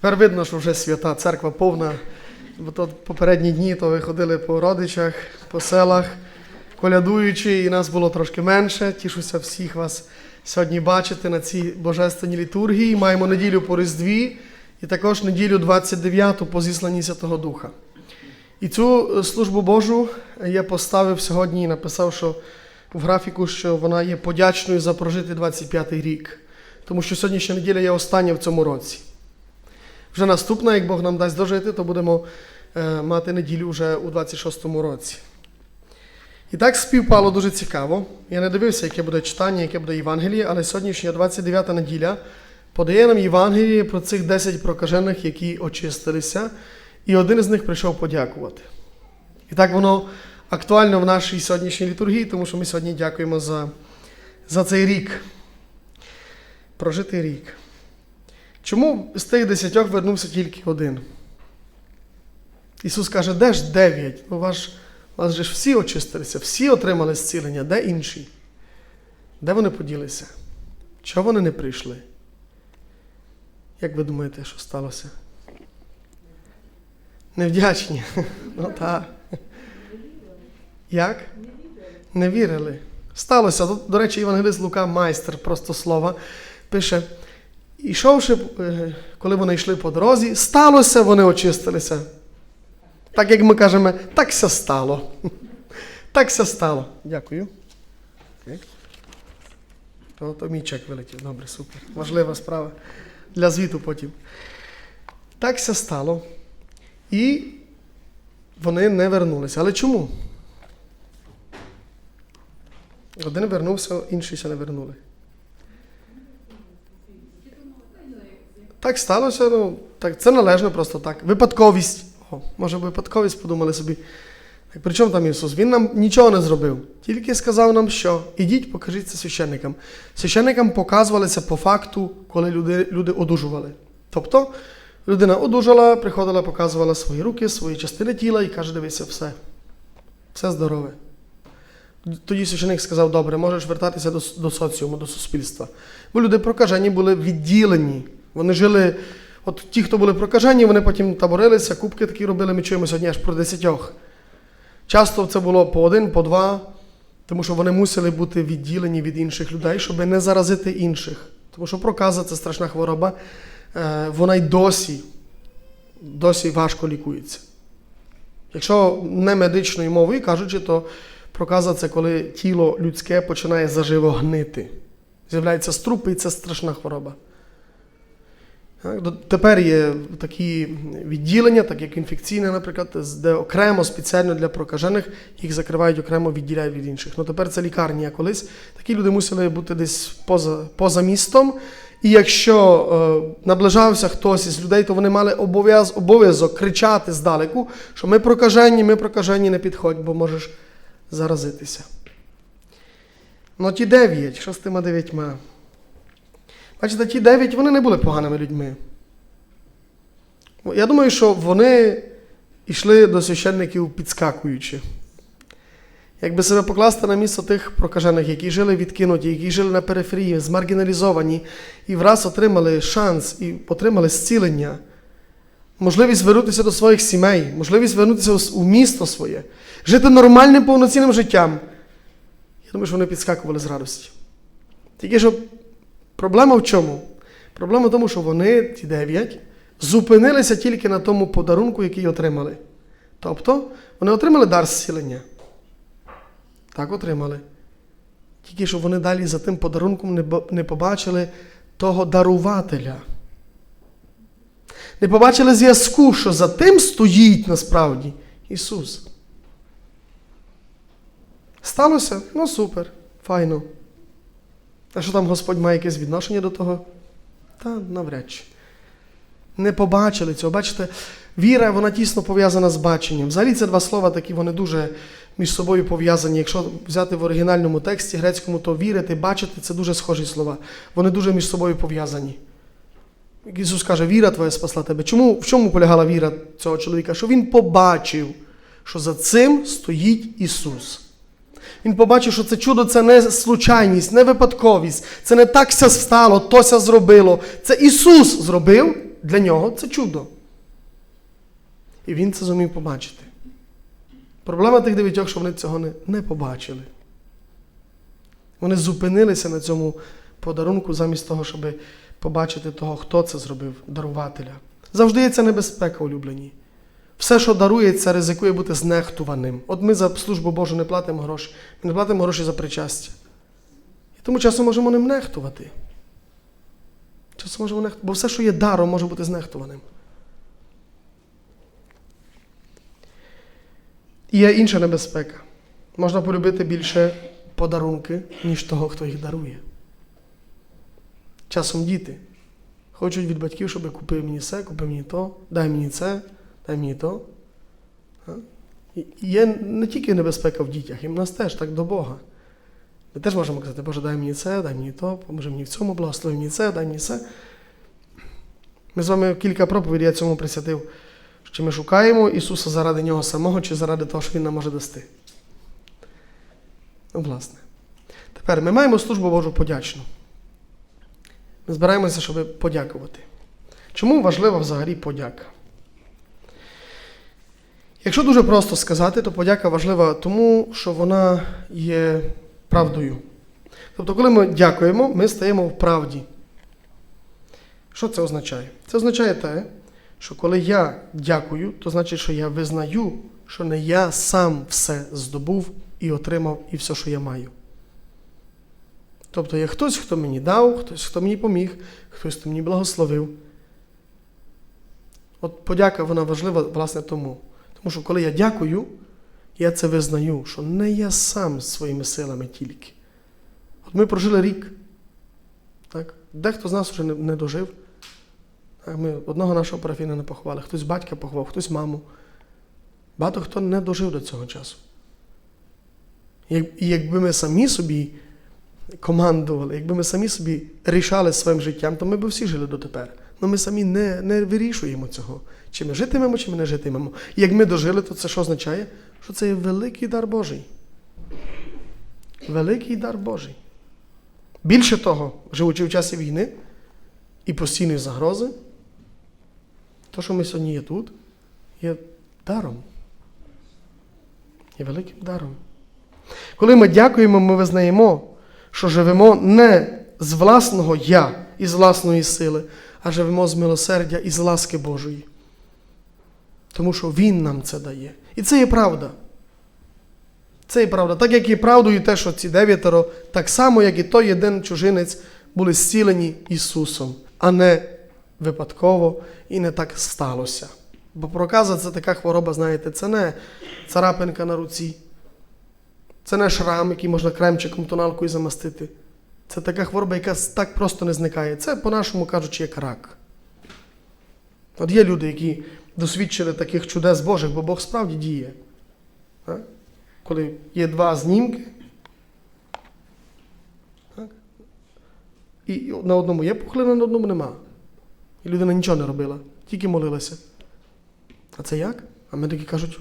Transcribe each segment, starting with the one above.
Тепер видно, що вже свята, церква повна. Бо то попередні дні то ви ходили по родичах, по селах, колядуючи, і нас було трошки менше. Тішуся всіх вас сьогодні бачити на цій божественній літургії. Маємо неділю по Різдві і також неділю 29 по зісланні Святого Духа. І цю е, службу Божу я поставив сьогодні і написав, що в графіку, що вона є подячною за прожитий 25-й рік. Тому що сьогоднішня неділя є остання в цьому році. Вже наступна, як Бог нам дасть дожити, то будемо е, мати неділю вже у 26-му році. І так співпало дуже цікаво. Я не дивився, яке буде читання, яке буде Євангеліє, але сьогоднішня 29 неділя подає нам Євангеліє про цих 10 прокажених, які очистилися, і один з них прийшов подякувати. І так воно актуально в нашій сьогоднішній літургії, тому що ми сьогодні дякуємо за, за цей рік. Прожитий рік. Чому з тих десятьох вернувся тільки один? Ісус каже, де ж дев'ять? Ну, ваш, вас же ж всі очистилися, всі отримали зцілення, де інші? Де вони поділися? Чого вони не прийшли? Як ви думаєте, що сталося? Невдячні. Ну так. Як? Не вірили. Сталося. До речі, Євангелист Лука, майстер просто слова, пише: ішовши, е, коли вони йшли по дорозі, сталося, вони очистилися. Так як ми кажемо, такся стало. Такся стало. Дякую. То, то мій чек вилетів. Добре, супер. Важлива справа. Для звіту потім. Такся стало. І вони не вернулися. Але чому? Один вернувся, інші ще не вернули. Так сталося, ну, так, це належно просто так. Випадковість. О, може, випадковість подумали собі. Так, при чому там Ісус? Він нам нічого не зробив. Тільки сказав нам, що ідіть, покажіть це священникам. Священникам показувалися по факту, коли люди, люди одужували. Тобто, людина одужала, приходила, показувала свої руки, свої частини тіла і каже, дивися, все. Все здорове. Тоді священик сказав, добре, можеш вертатися до, до соціуму, до суспільства. Бо люди прокажені були відділені. Вони жили, от ті, хто були прокажені, вони потім таборилися, кубки такі робили, ми чуємо сьогодні аж про десятьох. Часто це було по один, по два, тому що вони мусили бути відділені від інших людей, щоб не заразити інших. Тому що проказа це страшна хвороба, е, вона й досі, досі важко лікується. Якщо не медичною мовою кажучи, то проказа це коли тіло людське починає заживо гнити. З'являється струпи, і це страшна хвороба. До- Тепер є такі відділення, так як інфекційне, наприклад, де окремо спеціально для прокажених їх закривають окремо, відділяють від інших. Ну тепер це лікарні, а колись такі люди мусили бути десь поза, поза містом. І якщо е, наближався хтось із людей, то вони мали обов'яз, обов'язок кричати здалеку, що ми прокажені, ми прокажені, не підходь, бо можеш заразитися. Ну ті дев'ять, що з дев'ятьма? Бачите, ті дев'ять вони не були поганими людьми. Я думаю, що вони йшли до священників підскакуючи. Якби себе покласти на місце тих прокажених, які жили відкинуті, які жили на периферії, змаргіналізовані, і враз отримали шанс і отримали зцілення, можливість вернутися до своїх сімей, можливість вернутися у- місто своє, жити нормальним повноцінним життям. Я думаю, що вони підскакували з радості. Тільки що Проблема в чому? Проблема в тому, що вони, ті дев'ять, зупинилися тільки на тому подарунку, який отримали. Тобто, вони отримали дар зцілення. Так отримали. Тільки що вони далі за тим подарунком не, побачили того дарувателя. Не побачили зв'язку, що за тим стоїть насправді Ісус. Сталося? Ну супер, файно. А що там Господь має якесь відношення до того? Та навряд чи. Не побачили цього. Бачите, віра вона тісно пов'язана з баченням. Взагалі ці два слова такі, вони дуже між собою пов'язані. Якщо взяти в оригінальному тексті грецькому, то вірити, бачити це дуже схожі слова. Вони дуже між собою пов'язані. Ісус каже, віра твоя спасла тебе. Чому, в чому полягала віра цього чоловіка? Що він побачив, що за цим стоїть Ісус. Він побачив, що це чудо це не случайність, не випадковість. Це не так ся стало, тося зробило. Це Ісус зробив, Для нього це чудо. І він це зумів побачити. Проблема тих дев'ятьох, що вони цього не, не побачили. Вони зупинилися на цьому подарунку замість того, щоб побачити того, хто це зробив, дарувателя. Завжди є ця небезпека, улюблені. Все, що дарується, ризикує бути знехтуваним. От ми за службу Божу не платимо гроші, ми не платимо гроші за причастя. І тому часом можемо ним нехтувати. Часом можемо нехтувати, бо все, що є даром, може бути знехтуваним. І є інша небезпека. Можна полюбити більше подарунки, ніж того, хто їх дарує. Часом діти хочуть від батьків, щоб купив мені це, купив мені то, дай мені це, дай мені то. Є не тільки небезпека в дітях, і в нас теж так до Бога. Ми теж можемо казати, Боже, дай мені це, дай мені то, поможи мені в цьому, благослови мені це, дай мені це. Ми з вами кілька проповідей я цьому присвятив. Чи ми шукаємо Ісуса заради Нього самого, чи заради того, що Він нам може дасти? Ну, власне. Тепер ми маємо службу Божу подячну. Ми збираємося, щоб подякувати. Чому важлива взагалі подяка? Якщо дуже просто сказати, то подяка важлива тому, що вона є правдою. Тобто, коли ми дякуємо, ми стаємо в правді. Що це означає? Це означає те, що коли я дякую, то значить, що я визнаю, що не я сам все здобув і отримав, і все, що я маю. Тобто є хтось, хто мені дав, хтось, хто мені поміг, хтось, хто мені благословив. От подяка вона важлива, власне, тому. Тому що коли я дякую, я це визнаю, що не я сам своїми силами тільки. От ми прожили рік. Так? Дехто з нас вже не, не дожив. Так, Ми одного нашого парафіна не поховали, хтось батька поховав, хтось маму. Багато хто не дожив до цього часу. І якби ми самі собі командували, якби ми самі собі рішали своїм життям, то ми б всі жили дотепер. Але ми самі не, не вирішуємо цього. Чи ми житимемо, чи ми не житимемо. І як ми дожили, то це що означає? Що це є великий дар Божий. Великий дар Божий. Більше того, живучи в часі війни і постійної загрози, то, що ми сьогодні є тут, є даром. Є великим даром. Коли ми дякуємо, ми визнаємо, що живемо не з власного я і з власної сили, а живемо з милосердя і з ласки Божої. Тому що Він нам це дає. І це є правда. Це є правда. Так як і правдою те, що ці дев'ятеро, так само, як і той один чужинець, були зцілені Ісусом, а не випадково і не так сталося. Бо проказа це така хвороба, знаєте, це не царапинка на руці, це не шрам, який можна кремчиком тоналкою замастити. Це така хвороба, яка так просто не зникає. Це, по-нашому кажучи, як рак. От є люди, які досвідчили таких чудес Божих, бо Бог справді діє. Коли є два знімки, і на одному є пухлина, на одному нема. І людина нічого не робила, тільки молилася. А це як? А медики кажуть,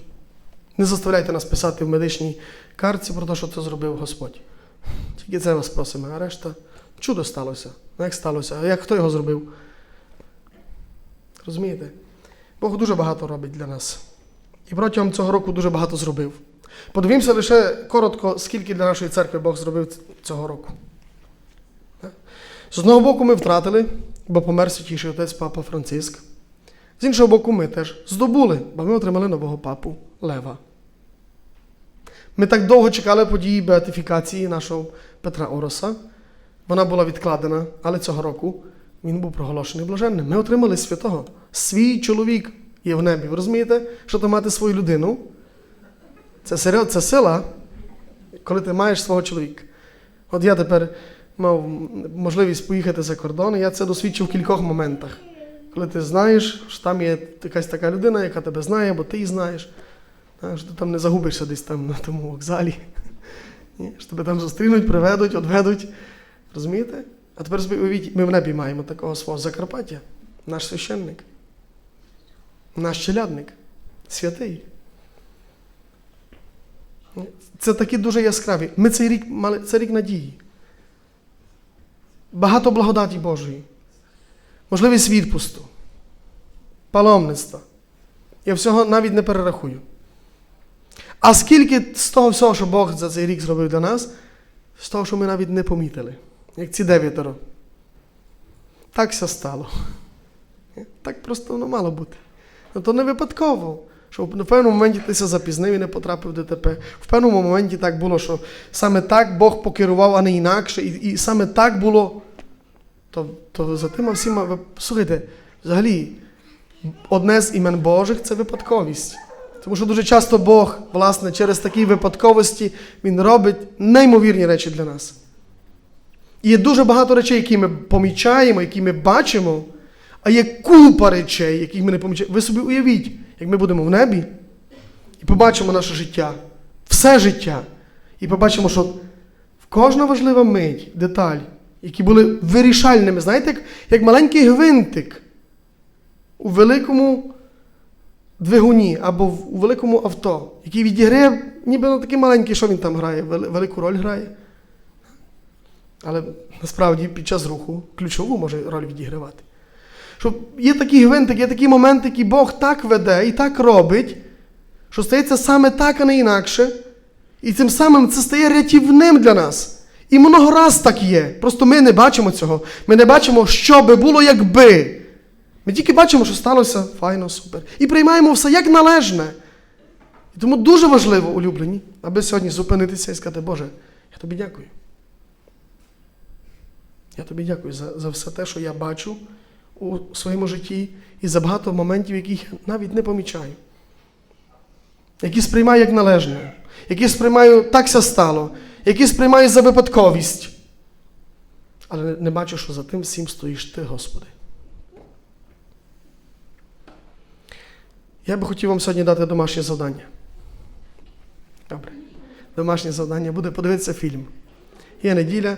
не заставляйте нас писати в медичній картці про те, що це зробив Господь. Тільки це вас просимо, а решта чудо сталося. Ну, Як сталося? А як хто його зробив? Розумієте? Бог дуже багато робить для нас. І протягом цього року дуже багато зробив. Подивімося лише коротко, скільки для нашої церкви Бог зробив цього року. З одного боку, ми втратили, бо помер святіший отець Папа Франциск. З іншого боку, ми теж здобули, бо ми отримали нового папу Лева. Ми так довго чекали події беатифікації нашого Петра Ороса. Вона була відкладена, але цього року він був проголошений блаженним. Ми отримали святого. Свій чоловік є в небі. Ви розумієте, що то мати свою людину? Це серйозно, це сила, коли ти маєш свого чоловіка. От я тепер мав можливість поїхати за кордон, і я це досвідчив в кількох моментах. Коли ти знаєш, що там є якась така людина, яка тебе знає, бо ти її знаєш. Що ти там не загубишся десь там на тому вокзалі. Що тебе там зустрінуть, приведуть, одведуть. Розумієте? А тепер собі уявіть, ми в небі маємо такого свого Закарпаття, наш священник, наш челядник, святий. Це такі дуже яскраві. Ми цей рік мали це рік надії. Багато благодаті Божої, можливість відпусту. паломництва. Я всього навіть не перерахую. А скільки з того всього, що Бог за цей рік зробив для нас, з того, що ми навіть не помітили, як ці дев'ятеро. Так все стало. Так просто воно мало бути. Ну то не випадково. Що в певному моменті ти запізнив і не потрапив в ДТП. В певному моменті так було, що саме так Бог покерував, а не інакше, і, і саме так було. То, то за тими всіма. Слухайте, взагалі, одне з імен Божих це випадковість. Тому що дуже часто Бог, власне, через такі випадковості Він робить неймовірні речі для нас. Є дуже багато речей, які ми помічаємо, які ми бачимо, а є купа речей, яких ми не помічаємо. Ви собі уявіть, як ми будемо в небі і побачимо наше життя, все життя, і побачимо, що в кожна важлива мить, деталь, які були вирішальними, знаєте, як, як маленький гвинтик у великому двигуні або у великому авто, який відіграє, ніби на такий маленький, що він там грає, велику роль грає. Але насправді під час руху ключову може роль відігравати. Що є такі гвинтики, є такі моменти, які Бог так веде і так робить, що стається саме так, а не інакше. І цим самим це стає рятівним для нас. І много раз так є. Просто ми не бачимо цього. Ми не бачимо, що би було, якби. Ми тільки бачимо, що сталося файно, супер. І приймаємо все як належне. І тому дуже важливо, улюблені, аби сьогодні зупинитися і сказати, Боже, я тобі дякую. Я тобі дякую за, за все те, що я бачу у своєму житті, і за багато моментів, яких я навіть не помічаю. Які сприймаю як належне, які сприймаю такся стало, які сприймаю за випадковість. Але не бачу, що за тим всім стоїш ти, Господи. Я би хотів вам сьогодні дати домашнє завдання. Добре. Домашнє завдання буде подивитися фільм. Є неділя.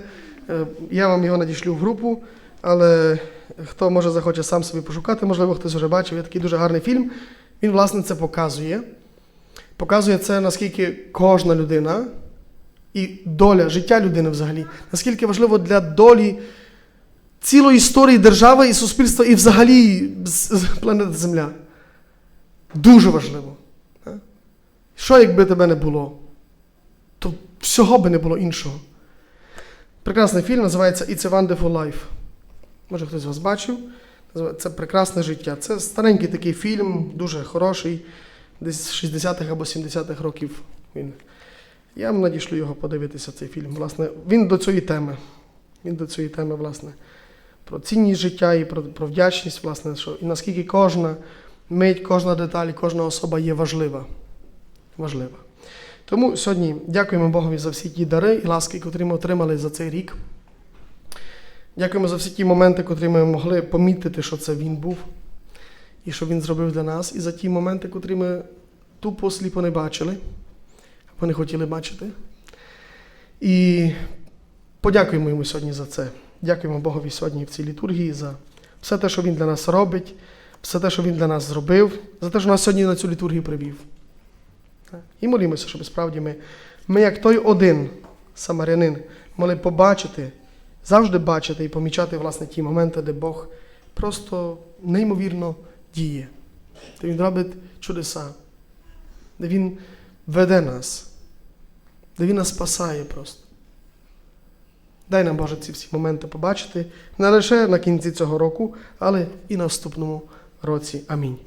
Е, Я вам його надішлю в групу, але хто може захоче сам собі пошукати, можливо, хтось вже бачив, є такий дуже гарний фільм. Він, власне, це показує. Показує це, наскільки кожна людина і доля життя людини взагалі, наскільки важливо для долі цілої історії держави і суспільства, і взагалі планети Земля. Дуже важливо. Е? Що якби тебе не було? То всього би не було іншого. Прекрасний фільм називається It's a Wonderful Life. Може, хтось з вас бачив. Це прекрасне життя. Це старенький такий фільм, дуже хороший, десь з 60-х або 70-х років. Він. Я вам надішлю його подивитися, цей фільм. Власне, він до цієї теми. Він до цієї теми, власне, про цінність життя і про, про вдячність, власне, що, і наскільки кожна мить, кожна деталь, кожна особа є важлива. Важлива. Тому сьогодні дякуємо Богові за всі ті дари і ласки, котрі ми отримали за цей рік. Дякуємо за всі ті моменти, котрі ми могли помітити, що це Він був, і що Він зробив для нас, і за ті моменти, котрі ми тупо сліпо не бачили, або не хотіли бачити. І подякуємо йому сьогодні за це. Дякуємо Богові сьогодні в цій літургії за все те, що Він для нас робить, все те, що Він для нас зробив, за те, що нас сьогодні на цю літургію привів. І молімося, щоб справді ми, ми як той один самарянин, могли побачити, завжди бачити і помічати власне ті моменти, де Бог просто неймовірно діє, де Він робить чудеса, де Він веде нас, де Він нас спасає просто. Дай нам, Боже, ці всі моменти побачити не лише на кінці цього року, але і наступному році. Амінь.